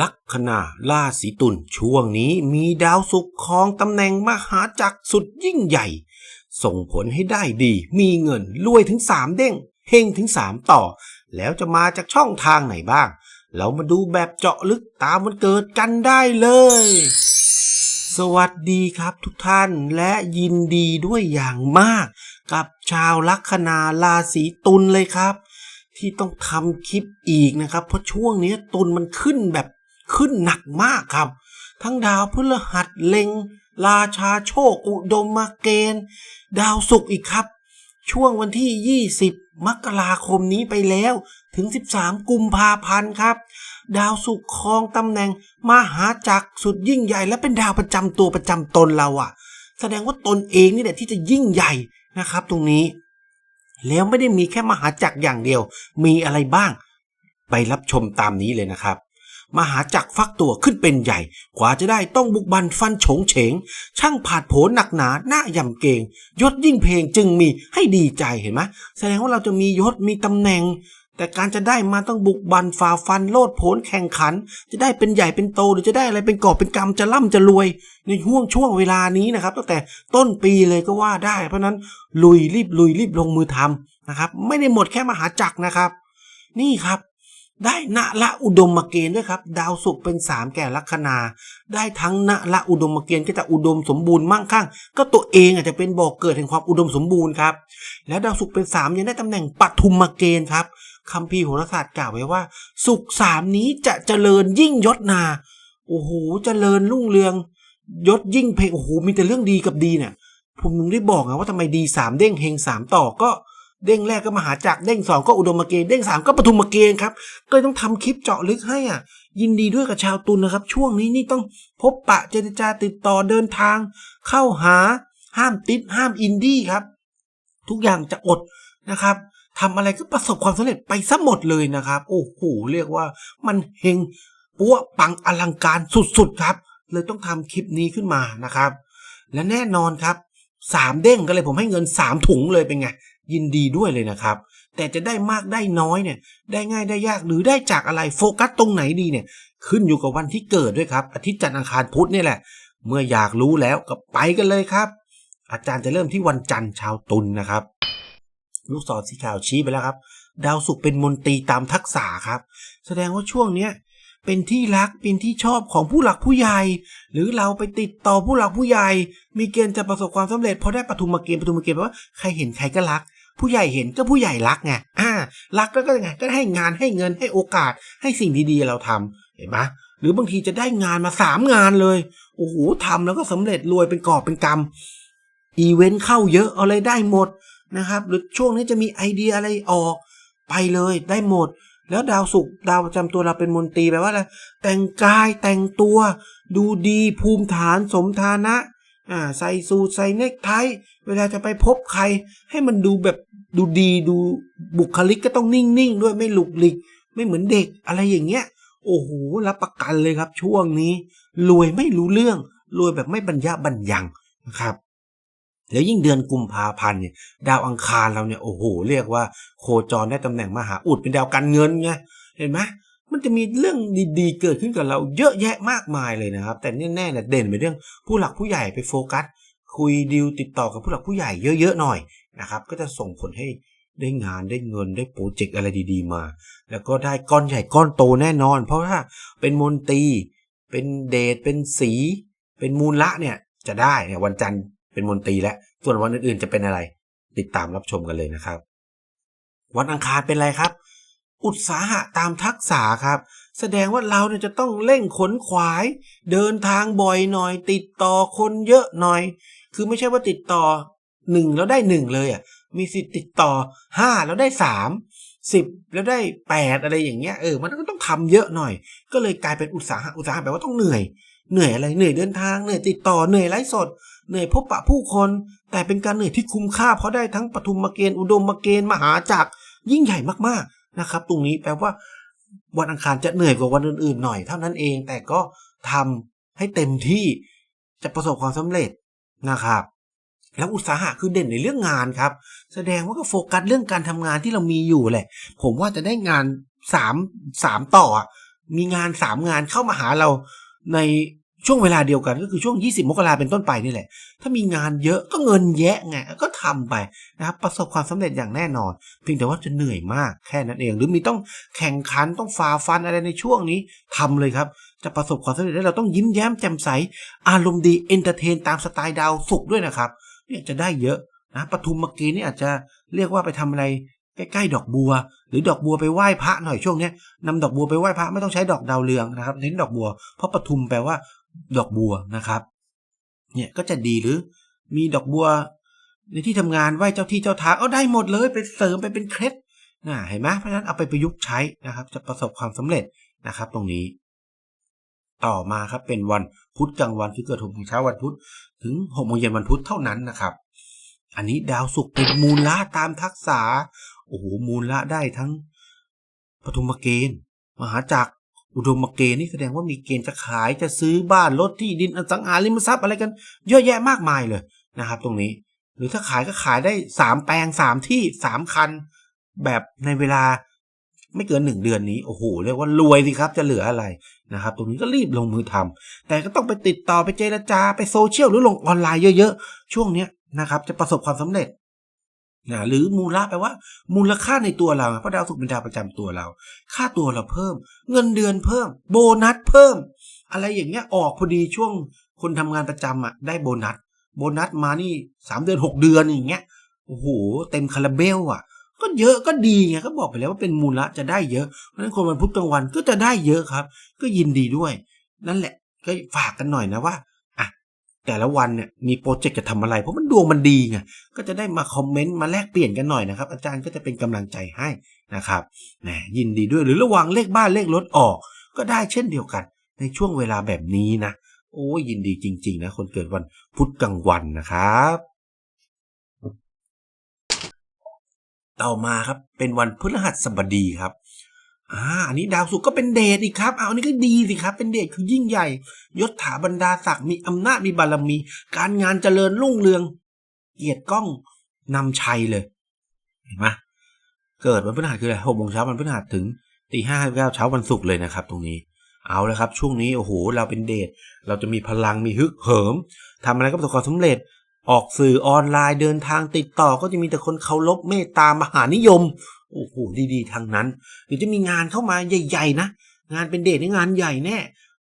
ลัคนาราศีตุลช่วงนี้มีดาวศุกร์ครองตำแหน่งมหาจักรสุดยิ่งใหญ่ ส่งผลให้ได้ดี มีเงินรวยถึงสามเด้งเฮงถึงสามต่อ แล้วจะมาจากช่องทางไหนบ้าง เรามาดูแบบเจาะลึกตามวันเกิดกันได้เลย สวัสดีครับทุกท่านและยินดีด้วยอย่างมาก กับชาวลัคนาราศีตุลเลยครับ ที่ต้องทำคลิปอีกนะครับ เพราะช่วงนี้ตุลมันขึ้นแบบ ขึ้นหนักมากครับ ทั้งดาวพฤหัสเล็ง ราชาโชค อุดมมาเกณฑ์ ดาวศุกร์อีกครับ ช่วงวันที่ 20 มกราคมนี้ไปแล้ว ถึง 13 กุมภาพันธ์ครับ ดาวศุกร์ครองตำแหน่งมหาจักรสุดยิ่งใหญ่ และเป็นดาวประจำตัวประจำตนเราอะแสดงว่าตนเองนี่แหละที่จะยิ่งใหญ่นะครับ ตรงนี้ แล้วไม่ได้มีแค่มหาจักรอย่างเดียว มีอะไรบ้าง ไปรับชมตามนี้เลยนะครับ มหาจักรฟักตัวขึ้นเป็นใหญ่ กว่าจะได้ต้องบุกบันฟันโฉงเฉง ช่างผาดโผนหนักหนาหน้ายำเกง ยศยิ่งเพลงจึงมีให้ดีใจเห็นไหมแสดงว่าเราจะมียศมีตำแหน่ง แต่การจะได้มาต้องบุกบันฝ่าฟันโลดโผนแข่งขัน จะได้เป็นใหญ่เป็นโตหรือจะได้อะไรเป็นกอบเป็นกำจะร่ำจะรวย ในห่วงช่วงเวลานี้นะครับตั้งแต่ต้นปีเลยก็ว่าได้ เพราะฉะนั้นลุยรีบลุยรีบลงมือทำนะครับ ไม่ได้หมดแค่มหาจักรนะครับ นี่ครับ ได้ณละอุดมเกณฑ์ด้วยครับ ดาวศุกร์เป็นสามแก่ลัคนา ได้ทั้งณละอุดมเกณฑ์ก็จะอุดมสมบูรณ์มั่งคั่ง ก็ตัวเองอาจจะเป็นบ่อกเกิดแห่งความอุดมสมบูรณ์ครับ แล้วดาวศุกร์เป็นสามยังได้ตำแหน่งปฐุมเกณฑ์ครับคัมภีร์โหราศาสตร์กล่าวไว้ว่า ศุกร์สามนี้จะเจริญยิ่งยศนาโอ้โหเจริญรุ่งเรืองยศยิ่งเพลโอ้โหมีแต่เรื่องดีกับดีเนี่ยผมมึงได้บอกไงว่าทำไมดีสามเด้งเฮงสามต่อก็ เด้งแรกก็มหาจักรเด้งสองก็อุดมเกณฑ์เด้งสามก็ปฐุมเกณฑ์ครับก็ต้องทำคลิปเจาะลึกให้อะ ยินดีด้วยกับชาวตุลนะครับ ช่วงนี้นี่ต้องพบปะเจรจาติดต่อเดินทาง เข้าหาห้ามติดห้ามอินดี้ครับ ทุกอย่างจะอดนะครับทำอะไรก็ประสบความสำเร็จไปซะหมดเลยนะครับ โอ้โหเรียกว่ามันเฮงปัวปังอลังการสุดๆครับ เลยต้องทำคลิปนี้ขึ้นมานะครับ และแน่นอนครับสามเด้งก็เลยผมให้เงินสามถุงเลยเป็นไง ยินดีด้วยเลยนะครับ แต่จะได้มากได้น้อยเนี่ยได้ง่ายได้ยากหรือได้จากอะไรโฟกัสตรงไหนดีเนี่ย ขึ้นอยู่กับวันที่เกิดด้วยครับ อาทิตย์จันทร์อังคารพุธนี่แหละ เมื่ออยากรู้แล้วก็ไปกันเลยครับ อาจารย์จะเริ่มที่วันจันทร์ชาวตุลนนะครับ ลูกศรสีขาวชี้ไปแล้วครับ ดาวศุกร์เป็นมนตรีตามทักษะครับ แสดงว่าช่วงเนี้ยเป็นที่รักเป็นที่ชอบของผู้หลักผู้ใหญ่ หรือเราไปติดต่อผู้หลักผู้ใหญ่ มีเกณฑ์จะประสบความสำเร็จพราะได้ปฐุมาเกณฑ์ปฐุมาเกณฑ์แปลว่าใครเห็นใครก็รัก ผู้ใหญ่เห็นก็ผู้ใหญ่รักไงอ่ารักแล้วก็ไงก็ให้งานให้เงินให้โอกาสให้สิ่งดีๆเราทำเห็นไหมหรือบางทีจะได้งานมาสามงานเลยโอ้โหทำแล้วก็สำเร็จรวยเป็นกอบเป็นกำอีเวนต์เข้าเยอะเอาอะไรได้หมดนะครับ หรือช่วงนี้จะมีไอเดียอะไรออก ไปเลยได้หมด แล้วดาวศุกร์ดาวประจำตัวเราเป็นมนตรีแปลว่าอะไรแต่งกายแต่งตัว ดูดีภูมิฐานสมฐานะอ่าใส่สูทใส่เนคไท เวลาจะไปพบใคร ให้มันดูแบบดูดีดูบุคลิกก็ต้องนิ่งๆด้วยไม่หลุกหลิก ไม่เหมือนเด็กอะไรอย่างเงี้ย โอ้โหรับประกันเลยครับ ช่วงนี้ รวยไม่รู้เรื่อง รวยแบบไม่บรรยะบรรยังนะครับแล้วยิ่งเดือนกุมภาพันธ์เนี่ยดาวอังคารเราเนี่ยโอ้โหเรียกว่า โคจรได้ตำแหน่งมหาอุดเป็นดาวการเงินไงเห็นไหมมันจะมีเรื่องดีๆ เกิดขึ้นกับเราเยอะแยะมากมายเลยนะครับ แต่แน่ๆเนี่ยเด่นไปเรื่องผู้หลักผู้ใหญ่ไปโฟกัส คุยดีลติดต่อกับผู้หลักผู้ใหญ่เยอะๆหน่อยนะครับ ก็จะส่งผลให้ได้งานได้เงินได้โปรเจกต์อะไรดีๆมา แล้วก็ได้ก้อนใหญ่ก้อนโตแน่นอน เพราะว่าเป็นมนตรีเป็นเดชเป็นสี เป็นมูลละเนี่ยจะได้เนี่ยวันจันทร์เป็นมนตรีแล้วส่วนวันอื่นๆจะเป็นอะไร ติดตามรับชมกันเลยนะครับ วันอังคารเป็นอะไรครับ อุตสาหะตามทักษะครับ แสดงว่าเราเนี่ยจะต้องเร่งขนขวาย เดินทางบ่อยหน่อย ติดต่อคนเยอะหน่อย คือไม่ใช่ว่าติดต่อหนึ่งแล้วได้หนึ่งเลยอะ มีสิทธิ์ติดต่อห้าแล้วได้สามสิบแล้วได้แปดอะไรอย่างเงี้ยเออมันก็ต้องทำเยอะหน่อย ก็เลยกลายเป็นอุตสาหะอุตสาหะแปลว่าต้องเหนื่อยเหนื่อยอะไรเหนื่อยเดินทางเหนื่อยติดต่อเหนื่อยไลฟ์สด เหนื่อยพบปะผู้คน แต่เป็นการเหนื่อยที่คุ้มค่าเพราะได้ทั้งปฐุมเกณฑ์อุดมเกณฑ์มหาจักรยิ่งใหญ่มากๆนะครับ ตรงนี้แปลว่า วันอังคารจะเหนื่อยกว่าวันอื่นๆหน่อยเท่านั้นเอง แต่ก็ทำให้เต็มที่จะประสบความสำเร็จ นะครับ แล้วอุตสาหะคือเด่นในเรื่องงานครับ แสดงว่าก็โฟกัสเรื่องการทำงานที่เรามีอยู่แหละ ผมว่าจะได้งานสามสามต่อ มีงานสามงานเข้ามาหาเราในช่วงเวลาเดียวกันก็คือช่วง 20 มกราเป็นต้นไปนี่แหละ ถ้ามีงานเยอะก็เงินแยะไงก็ทำไปนะครับประสบความสำเร็จอย่างแน่นอน เพียงแต่ว่าจะเหนื่อยมากแค่นั้นเอง หรือมีต้องแข่งขันต้องฝ่าฟันอะไรในช่วงนี้ทำเลยครับ จะประสบความสำเร็จได้เราต้องยิ้มแย้มแจ่มใส อารมณ์ดีเอนเตอร์เทนตามสไตล์ดาวสุกด้วยนะครับ เนี่ยจะได้เยอะนะปทุมเมื่อกี้นี่อาจจะเรียกว่าไปทำอะไรใกล้ๆดอกบัว หรือดอกบัวไปไหว้พระหน่อยช่วงนี้ยนำดอกบัวไปไหว้พระไม่ต้องใช้ดอกดาวเรืองนะครับเน้นดอกบัว เพราะปทุมแปลว่า ดอกบัวนะครับ เนี่ยก็จะดีหรือมีดอกบัว ในที่ทำงานไหว้เจ้าที่เจ้าทางเอาได้หมดเลยไปเสริมไปเป็นเคล็ดนะเห็นไหมเพราะฉะนั้นเอาไปประยุกต์ใช้นะครับ จะประสบความสำเร็จนะครับ ตรงนี้ ต่อมาครับเป็นวันพุธกลางวันที่เกิดหกโมงเช้าวันพุธถึงหกโมงเย็นวันพุธเท่านั้นนะครับ อันนี้ดาวศุกร์เป็นมูลละตามทักษะโอ้โหมูลละได้ทั้งปฐุมเกณฑ์มหาจักรอุดมเกณฑ์นี่แสดงว่ามีเกณฑ์จะขายจะซื้อบ้านรถที่ดินอสังหาริมทรัพย์อะไรกัน เยอะแยะมากมายเลยนะครับ ตรงนี้ หรือถ้าขายก็ขายได้สามแปลงสามที่สามคัน แบบในเวลา ไม่เกินหนึ่งเดือนนี้โอ้โหเรียกว่ารวยสิครับจะเหลืออะไรนะครับ ตรงนี้ก็รีบลงมือทำแต่ก็ต้องไปติดต่อไปเจรจาไปโซเชียลหรือลงออนไลน์เยอะๆ ช่วงเนี้ยนะครับ จะประสบความสำเร็จนะหรือมูลค่าแปลว่า มูลค่าในตัวเราเพราะดาวศุกร์เป็นดาวประจำตัวเรา ค่าตัวเราเพิ่ม เงินเดือนเพิ่ม โบนัสเพิ่ม อะไรอย่างเงี้ยออกพอดีช่วงคนทำงานประจำอะได้โบนัส โบนัสมานี่สามเดือนหกเดือนอย่างเงี้ยโอ้โหเต็มคาราเบลอะ ก็เยอะก็ดีไงก็บอกไปแล้วว่าเป็นมูลละจะได้เยอะเพราะฉะนั้นคนวันพุธกลางวันก็จะได้เยอะครับ ก็ยินดีด้วย นั่นแหละก็ฝากกันหน่อยนะว่าอะแต่ละวันเนี่ยมีโปรเจกต์จะทำอะไร เพราะมันดวงมันดีไงก็จะได้มาคอมเมนต์มาแลกเปลี่ยนกันหน่อยนะครับ อาจารย์ก็จะเป็นกำลังใจให้นะครับแหมยินดีด้วยหรือระวังเลขบ้านเลขรถออก ก็ได้เช่นเดียวกัน ในช่วงเวลาแบบนี้นะ โอ้ยินดีจริง ๆ นะ คนเกิดวันพุธกลางวันนะครับ ต่อมาครับเป็นวันพฤหัสบดีครับอ่าอันนี้ดาวศุกร์ก็เป็นเดชอีกครับเอาอันนี้ก็ดีสิครับ เป็นเดชคือยิ่งใหญ่ ยศถาบรรดาศักดิ์มีอำนาจมีบารมี การงานเจริญรุ่งเรือง เกียรติก้องนำชัยเลยเห็นไหมเกิดวันพฤหัสคืออะไรหกโมงเช้าวันพฤหัสถึงตีห้าเก้าเช้าวันศุกร์เลยนะครับ ตรงนี้เอาแล้วครับ ช่วงนี้โอ้โหเราเป็นเดชเราจะมีพลังมีฮึกเหิมทำอะไรก็ประสบความสำเร็จ ออกสื่อออนไลน์เดินทางติดต่อก็จะมีแต่คนเคารพเมตตามหานิยม โอ้โหดีๆทางนั้นหรือจะมีงานเข้ามาใหญ่ ๆ นะ งานเป็นเดทนี่งานใหญ่แน่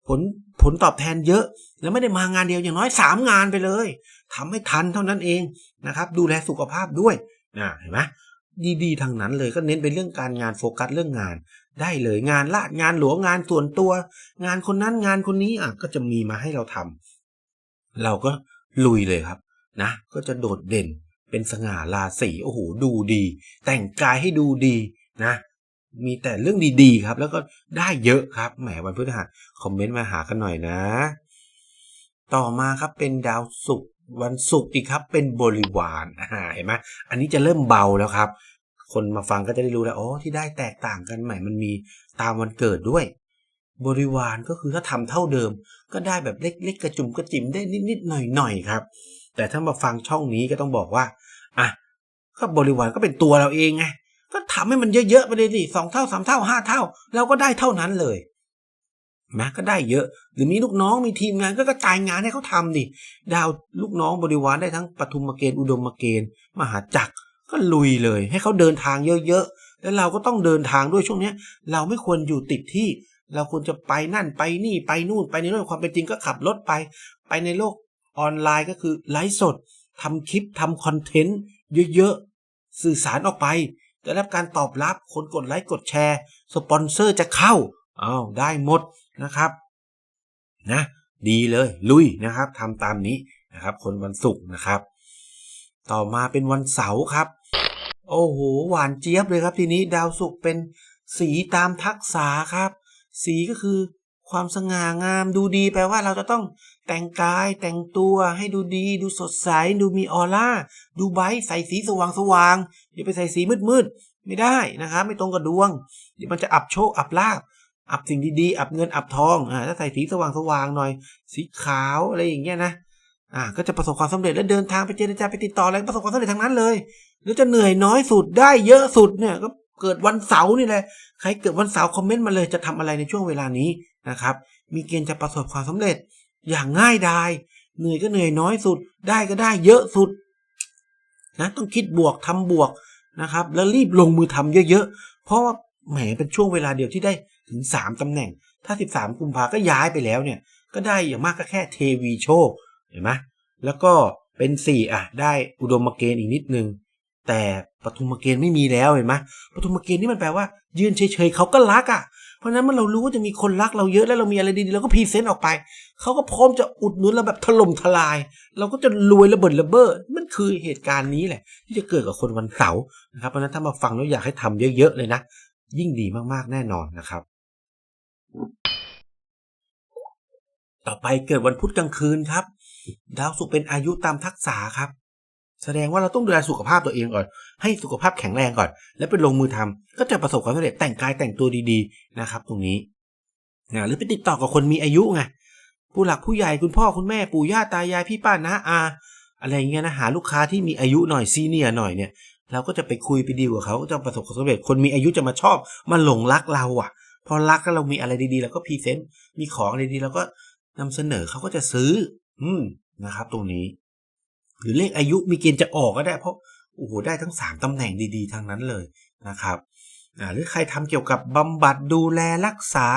ผลผลตอบแทนเยอะ แล้วไม่ได้มางานเดียวอย่างน้อยสามงานไปเลยทำให้ทันเท่านั้นเองนะครับ ดูแลสุขภาพด้วยนะเห็นไหมดีๆทางนั้นเลยก็เน้นไปเรื่องการงานโฟกัสเรื่องงาน ได้เลยงานลาดงานหลวงงานส่วนตัว งานคนนั้นงานคนนี้อะก็จะมีมาให้เราทำเราก็ลุยเลยครับ นะก็จะโดดเด่นเป็นสง่าราศีโอ้โหดูดี แต่งกายให้ดูดีนะ มีแต่เรื่องดีๆครับ แล้วก็ได้เยอะครับแหมวันพฤหัสคอมเมนต์มาหากันหน่อยนะ ต่อมาครับเป็นดาวศุกร์วันศุกร์อีกครับ เป็นบริวารอ่าเห็นไหมอันนี้จะเริ่มเบาแล้วครับ คนมาฟังก็จะได้รู้แล้วอ๋อที่ได้แตกต่างกันใหม่มันมีตามวันเกิดด้วย บริวารก็คือถ้าทำเท่าเดิม ก็ได้แบบเล็กๆกระจุ่มกระจิมได้นิดๆหน่อยๆครับ แต่ถ้ามาฟังช่องนี้ก็ต้องบอกว่าอะก็บริวารก็เป็นตัวเราเองไงก็ทำให้มันเยอะๆไปเลยดิสองเท่าสามเท่าห้าเท่า เราก็ได้เท่านั้นเลยนะก็ได้เยอะ หรือมีลูกน้องมีทีมงานก็กระจายงานให้เขาทำดิดาวลูกน้องบริวารได้ทั้งปทุมเกณฑ์อุดมเกณฑ์ มหาจักรก็ลุยเลย ให้เขาเดินทางเยอะๆแล้วเราก็ต้องเดินทางด้วยช่วงเนี้ย เราไม่ควรอยู่ติดที่ เราควรจะไปนั่นไปนี่ไปนู่นไปในโลกความเป็นจริงก็ขับรถไป ไปในโลก ออนไลน์ก็คือไลฟ์สดทำคลิปทำคอนเทนต์เยอะๆ สื่อสารออกไปจะได้รับการตอบรับคนกดไลค์กดแชร์ สปอนเซอร์จะเข้าอ้าวได้หมดนะครับนะดีเลยลุยนะครับทำตามนี้นะครับ คนวันศุกร์นะครับ ต่อมาเป็นวันเสาร์ครับ โอ้โหหวานเจี๊ยบเลยครับทีนี้ดาวศุกร์เป็นสีตามทักษะครับ สีก็คือ ความสง่างามดูดีแปลว่าเราจะต้องแต่งกายแต่งตัวให้ดูดี ดูสดใส ดูมีออร่า ดูไบท์ใส่สีสว่างสว่างอย่าไปใส่สีมืดมืดไม่ได้นะครับ ไม่ตรงกับดวง เดี๋ยวมันจะอับโชค อับลาบอับสิ่งดีๆ อับเงินอับทองอ่าถ้าใส่สีสว่างสว่างหน่อย สีขาวอะไรอย่างเงี้ยนะอ่าก็จะประสบความสำเร็จและเดินทางไปเจรจาไปติดต่ออะไรประสบความสำเร็จทั้งนั้นเลยหรือจะเหนื่อยน้อยสุดได้เยอะสุดเนี่ยก็เกิดวันเสาร์นี่แหละ ใครเกิดวันเสาร์คอมเมนต์มาเลยจะทำอะไรในช่วงเวลานี้ นะครับ มีเกณฑ์จะประสบความสำเร็จอย่างง่ายดาย เหนื่อยก็เหนื่อยน้อยสุด ได้ก็ได้เยอะสุดนะต้องคิดบวกทำบวกนะครับ แล้วรีบลงมือทำเยอะๆ เพราะว่าแหมเป็นช่วงเวลาเดียวที่ได้ถึง 3ตำแหน่ง ถ้า 13 กุมภาก็ย้ายไปแล้วเนี่ย ก็ได้อย่างมากก็แค่เทวีโชคเห็นไหมแล้วก็เป็น 4 อะ ได้อุดมเกณฑ์อีกนิดนึง แต่ปฐุมเกณฑ์ไม่มีแล้วเห็นไหมปฐุมเกณฑ์นี่มันแปลว่า ยืนเฉยๆเขาก็รักอะ ราะฉะนั้นเมื่อเรารู้ว่าจะมีคนรักเราเยอะแล้วเรามีอะไรดีๆเราก็พรีเซนต์ออกไป เขาก็พร้อมจะอุดหนุนเราแบบถล่มทลาย เราก็จะรวยระเบิดระเบ้อมันคือเหตุการณ์นี้แหละ ที่จะเกิดกับคนวันเสาร์นะครับเพราะฉะนั้นถ้ามาฟังแล้วอยากให้ทำเยอะๆเลยนะ ยิ่งดีมากๆแน่นอนนะครับ ต่อไปเกิดวันพุธกลางคืนครับ ดาวศุกร์เป็นอายุตามทักษะครับ แสดงว่าเราต้องดูแลสุขภาพตัวเองก่อน ให้สุขภาพแข็งแรงก่อน แล้วไปลงมือทำก็จะประสบความสำเร็จแต่งกายแต่งตัวดีๆนะครับ ตรงนี้นะหรือไปติดต่อกับคนมีอายุไงผู้หลักผู้ใหญ่คุณพ่อคุณแม่ปู่ย่าตายายพี่ป้าน้าอา อะไรอย่างเงี้ยนะหาลูกค้าที่มีอายุหน่อยซีเนียหน่อยเนี่ยเราก็จะไปคุยไปดีลกับเขาก็จะประสบความสำเร็จคนมีอายุจะมาชอบมาหลงรักเราอะ พอรักแล้วเรามีอะไรดีๆเราก็พรีเซนต์มีของอะไรดีเราก็นำเสนอเขาก็จะซื้อ อืมนะครับ ตรงนี้ รือเลขอายุมีเกณฑ์จะออกก็ได้เพราะโอ้โหได้ทั้งสามตำแหน่งดีๆ ทั้งนั้นเลยนะครับอ่าหรือใครทำเกี่ยวกับบำบัดดูแลรักษา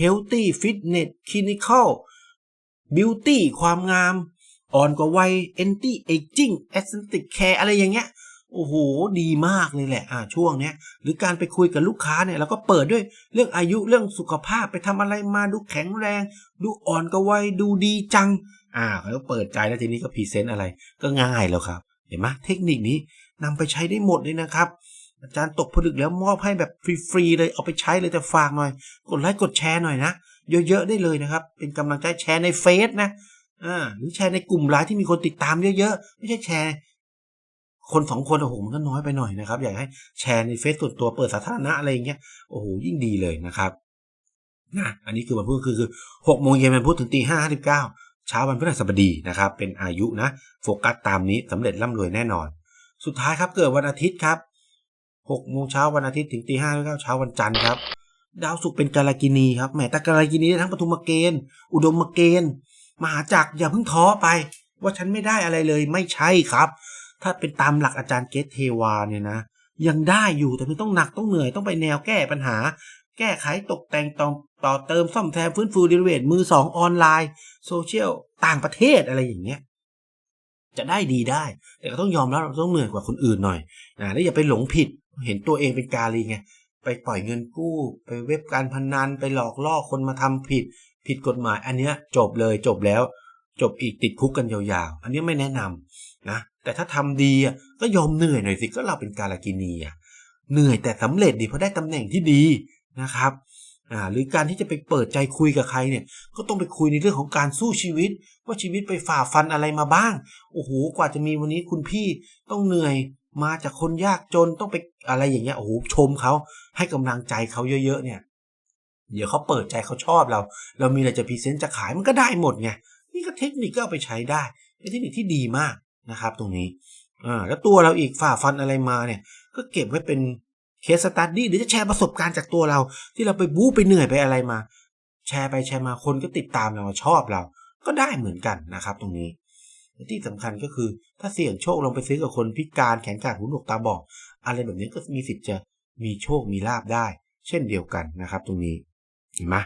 healthy fitness clinical beauty ความงาม อ่อนกว่าวัย anti aging aesthetic care อะไรอย่างเงี้ยโอ้โห ดีมากเลยแหละ อ่า ช่วงเนี้ย หรือการไปคุยกับลูกค้าเนี่ย เราก็เปิดด้วยเรื่องอายุ เรื่องสุขภาพ ไปทำอะไรมา ดูแข็งแรง ดูอ่อนกว่าวัย ดูดีจัง อ่าเขาเปิดใจแล้วทีนี้ก็พรีเซนต์อะไรก็ง่ายแล้วครับ เห็นไหมเทคนิคนี้นำไปใช้ได้หมดเลยนะครับ อาจารย์ตกผลึกแล้วมอบให้แบบฟรีๆเลยเอาไปใช้เลยแต่ฝากหน่อย กดไลค์กดแชร์หน่อยนะ เยอะๆได้เลยนะครับ เป็นกำลังใจแชร์ในเฟซนะอ่าหรือแชร์ในกลุ่มไลน์ที่มีคนติดตามเยอะๆ ไม่ใช่แชร์คนสองคนโอ้โหมันก็น้อยไปหน่อยนะครับ อยากให้แชร์ในเฟซส่วนตัวเปิดสาธารณะอะไรอย่างเงี้ยโอ้โหยิ่งดีเลยนะครับนะอันนี้คือวันพุธคือคือหกโมงเย็นวันพุธถึงตีห้าห้าสิบเก้า เช้าวันพฤหัสบดีนะครับ เป็นอายุนะโฟกัสตามนี้สำเร็จร่ำรวยแน่นอน สุดท้ายครับเกิดวันอาทิตย์ครับหกโมงเช้าวันอาทิตย์ถึงตีห้าเก้าเช้าวันจันทร์ครับดาวศุกร์เป็นกาลกินีครับแหมแต่กาลกินีได้ทั้งปฐุมเกณฑ์อุดมเกณฑ์มหาจักรอย่าเพิ่งท้อไป ว่าฉันไม่ได้อะไรเลยไม่ใช่ครับ ถ้าเป็นตามหลักอาจารย์เกตเทวาเนี่ยนะ ยังได้อยู่แต่มันต้องหนักต้องเหนื่อยต้องไปแนวแก้ปัญหา แก้ไขตกแต่งต่อต่อเติมซ่อมแซมฟื้นฟูดีเวทมือสองออนไลน์ โซเชียลต่างประเทศอะไรอย่างเงี้ยจะได้ดีได้ แต่ก็ต้องยอมรับเราต้องเหนื่อยกว่าคนอื่นหน่อยนะแล้วอย่าไปหลงผิดเห็นตัวเองเป็นกาลีไงไปปล่อยเงินกู้ ไปเว็บการพนันไปหลอกล่อคนมาทำผิด ผิดกฎหมาย อันเนี้ยจบเลยจบแล้ว จบอีกติดคุกกันยาวๆ อันนี้ไม่แนะนำนะแต่ถ้าทำดีก็ยอมเหนื่อยหน่อยสิก็เราเป็นกาลกินีอะเหนื่อยแต่สำเร็จดีเพราะได้ตำแหน่งที่ดี นะครับอ่าหรือการที่จะไปเปิดใจคุยกับใครเนี่ย ก็ต้องไปคุยในเรื่องของการสู้ชีวิต ว่าชีวิตไปฝ่าฟันอะไรมาบ้างโอ้โหกว่าจะมีวันนี้คุณพี่ต้องเหนื่อยมาจากคนยากจนต้องไปอะไรอย่างเงี้ยโอ้โหชมเขาให้กำลังใจเขาเยอะๆเนี่ย เดี๋ยวเขาเปิดใจเขาชอบเรา เรามีอะไรจะพรีเซนต์จะขายมันก็ได้หมดไงนี่ก็เทคนิคก็เอาไปใช้ได้เป็นเทคนิคที่ดีมากนะครับ ตรงนี้อ่าแล้วตัวเราอีกฝ่าฟันอะไรมาเนี่ย ก็เก็บไว้เป็น เคสสตัดดี้หรือจะแชร์ประสบการณ์จากตัวเรา ที่เราไปบู๊ไปเหนื่อยไปอะไรมา แชร์ไปแชร์มาคนก็ติดตามเราชอบเรา ก็ได้เหมือนกันนะครับ ตรงนี้และที่สำคัญก็คือถ้าเสี่ยงโชคลองไปซื้อกับคนพิการแขนขาดหูหนวกตาบอดอะไรแบบนี้ก็มีสิทธิ์จะมีโชคมีลาบได้ เช่นเดียวกันนะครับ ตรงนี้เห็นไหม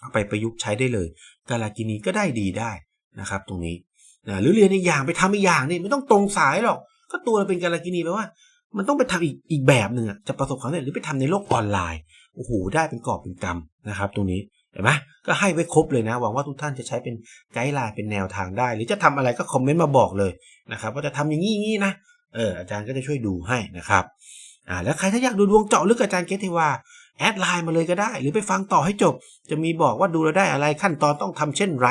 เอาไปประยุกต์ใช้ได้เลย กาลากินีก็ได้ดีได้นะครับ ตรงนี้นะหรือเรียนอีกอย่างไปทำอีกอย่างนี่ไม่ต้องตรงสายหรอก ก็ตัวเราเป็นกาลากินีแปลว่า มันต้องไปทำอีกอีกแบบหนึ่งจะประสบความสำเร็จหรือไปทำในโลกออนไลน์โอ้โหได้เป็นกอบเป็นกำนะครับ ตรงนี้เห็นไหมก็ให้ไว้ครบเลยนะหวังว่าทุกท่านจะใช้เป็นไกด์ไลน์เป็นแนวทางได้ หรือจะทำอะไรก็คอมเมนต์มาบอกเลยนะครับว่าจะทำอย่างนี้อย่างนี้นะเอออาจารย์ก็จะช่วยดูให้นะครับอ่าแล้วใครถ้าอยากดูดวงเจาะลึกอาจารย์เกตเทวาแอดไลน์มาเลยก็ได้ หรือไปฟังต่อให้จบ จะมีบอกว่าดูแล้วได้อะไรขั้นตอนต้องทำเช่นไร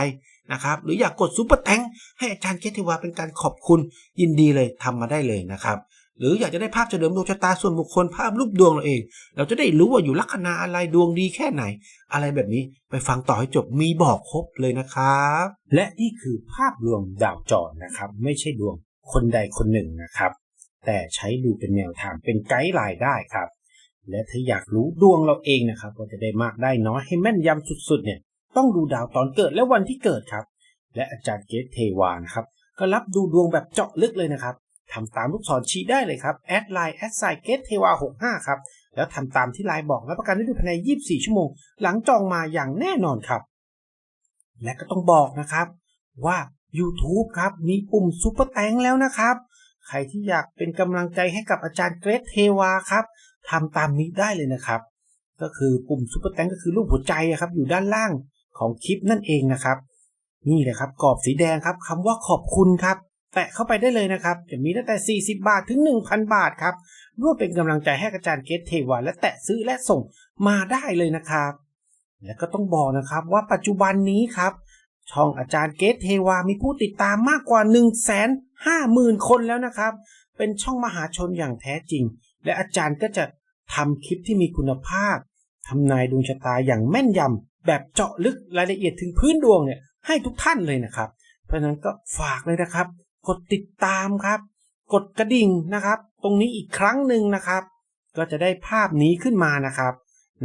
นะครับหรืออยากกดซุปเปอร์แตงให้อาจารย์เกตเทวาเป็นการขอบคุณยินดีเลยทำมาได้เลยนะครับ หรืออยากจะได้ภาพเฉลิมดวงชะตาส่วนบุคคลภาพรูปดวงเราเอง เราจะได้รู้ว่าอยู่ลัคนาอะไรดวงดีแค่ไหน อะไรแบบนี้ไปฟังต่อให้จบมีบอกครบเลยนะครับ และนี่คือภาพรวมดาวจรนะครับ ไม่ใช่ดวงคนใดคนหนึ่งนะครับ แต่ใช้ดูเป็นแนวทางเป็นไกด์ไลน์ได้ครับ และถ้าอยากรู้ดวงเราเองนะครับว่าจะได้มากได้น้อยให้แม่นยำสุดๆเนี่ยต้องดูดาวตอนเกิดและวันที่เกิดครับ และอาจารย์เกตเทวานะครับก็รับดูดวงแบบเจาะลึกเลยนะครับ ทำตามลูกศรชี้ได้เลยครับแอดไลน์แอดไซเกตเทวา65ครับ แล้วทำตามที่ไลน์บอกรับประกันได้ดูภายใน 24 ชั่วโมง หลังจองมาอย่างแน่นอนครับ และก็ต้องบอกนะครับว่า YouTube ครับมีปุ่มซุปเปอร์แตงแล้วนะครับ ใครที่อยากเป็นกำลังใจให้กับอาจารย์เกรทเทวาครับทำตามนี้ได้เลยนะครับ ก็คือปุ่มซุปเปอร์แตงก็คือรูปหัวใจครับอยู่ด้านล่างของคลิปนั่นเองนะครับ นี่เลยครับกรอบสีแดงครับคำว่าขอบคุณครับ แตะเข้าไปได้เลยนะครับ จะมีตั้งแต่ 40 บาทถึง 1,000 บาทครับร่วมเป็นกำลังใจให้อาจารย์เกตเทวาและแตะซื้อและส่งมาได้เลยนะครับ และก็ต้องบอกนะครับว่าปัจจุบันนี้ครับ ช่องอาจารย์เกตเทวามีผู้ติดตามมากกว่า 1 5 0 0 0 0 คนแล้วนะครับ เป็นช่องมหาชนอย่างแท้จริง และอาจารย์ก็จะทำคลิปที่มีคุณภาพทำนายดวงชะตาอย่างแม่นยำแบบเจาะลึกรายละเอียดถึงพื้นดวงเนี่ยให้ทุกท่านเลยนะครับ เพราะฉะนั้นก็ฝากเลยนะครับ กดติดตามครับ กดกระดิ่งนะครับ ตรงนี้อีกครั้งหนึ่งนะครับ ก็จะได้ภาพนี้ขึ้นมานะครับ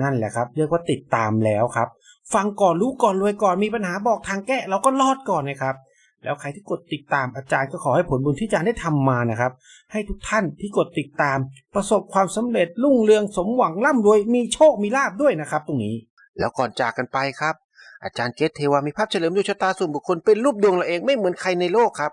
นั่นแหละครับ เรียกว่าติดตามแล้วครับ ฟังก่อนรู้ก่อนรวยก่อนมีปัญหาบอกทางแก้เราก็รอดก่อนนะครับแล้วใครที่กดติดตามอาจารย์ก็ขอให้ผลบุญที่อาจารย์ได้ทำมานะครับ ให้ทุกท่านที่กดติดตาม ประสบความสำเร็จรุ่งเรืองสมหวังร่ำรวยมีโชคมีลาบด้วยนะครับ ตรงนี้ แล้วก่อนจากกันไปครับ อาจารย์เกตเทวามีภาพเฉลิมดวงชะตาส่วนบุคคลเป็นรูปดวงเราเองไม่เหมือนใครในโลกครับ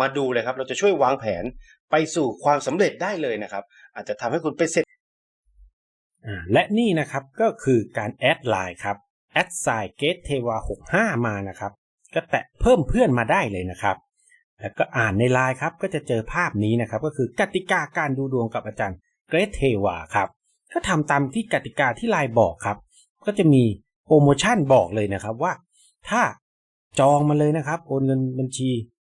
มาดูเลยครับ เราจะช่วยวางแผนไปสู่ความสำเร็จได้เลยนะครับ อาจจะทำให้คุณเป็นเศรษอ่าและนี่นะครับก็คือการแอดไลน์ครับแอดไซน์เกตเทวา65 มานะครับ ก็แตะเพิ่มเพื่อนมาได้เลยนะครับแล้วก็อ่านในไลน์ครับก็จะเจอภาพนี้นะครับ ก็คือกติกาการดูดวงกับอาจารย์เกรทเทวาครับก็ทำตามที่กติกาที่ไลน์บอกครับ ก็จะมีโปรโมชั่นบอกเลยนะครับว่า ถ้าจองมาเลยนะครับ โอนเงินบัญชี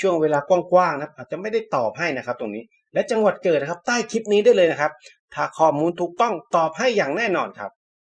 ช่วงเวลากว้างๆนะครับอาจจะไม่ได้ตอบให้นะครับตรงนี้ และจังหวัดเกิดนะครับ ใต้คลิปนี้ได้เลยนะครับ ถ้าข้อมูลถูกต้องตอบให้อย่างแน่นอนครับ